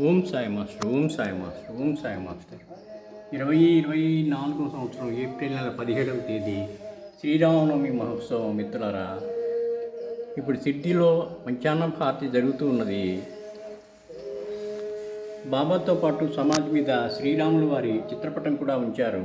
Om Sai master Om Sai master Om Sai master. ఇరవై ఇరవై నాలుగో సంవత్సరం ఏప్రిల్ నెల పదిహేడవ తేదీ శ్రీరామనవమి మహోత్సవం మిత్రులారా. ఇప్పుడు సిడ్డీలో మధ్యాహ్నం పార్టీ జరుగుతూ ఉన్నది. బాబాతో పాటు సమాజ్ మీద శ్రీరాములు వారి చిత్రపటం కూడా ఉంచారు.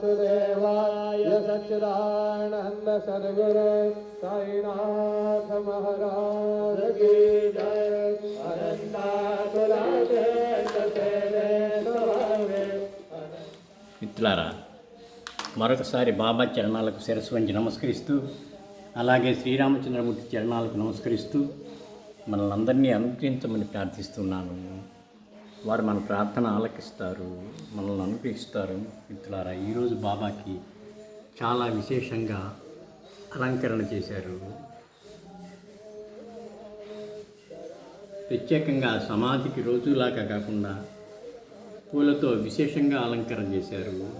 శ్రీనారాయణ వాసుదేవాయ సచ్చిదానంద సద్గురు సాయినాథ మహారాజ కీ జయ మిత్రులారా మరొకసారి బాబా చరణాలకు శిరస్సు వంచి నమస్కరిస్తూ అలాగే శ్రీరామచంద్రమూర్తి చరణాలకు నమస్కరిస్తూ మనల్ని అందరినీ అనుగ్రహించమని ప్రార్థిస్తున్నాను. వారు మన ప్రార్థన ఆలకిస్తారు మనల్ని అనుగ్రహిస్తారు. మిత్రులారా ఈరోజు బాబాకి చాలా విశేషంగా అలంకరణ చేశారు. ప్రత్యేకంగా సమాధికి రోజులాగా కాకుండా పూలతో విశేషంగా అలంకరణ చేశారు.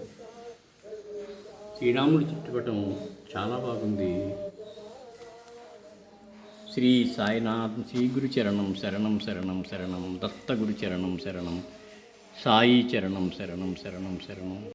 శ్రీరాముడి చుట్టుపటం చాలా బాగుంది. శ్రీ సాయినాథ్ శ్రీ గురుచరణం శరణం శరణం శరణం దత్త గురు శరణం సాయి చరణం శరణం శరణం శరణం.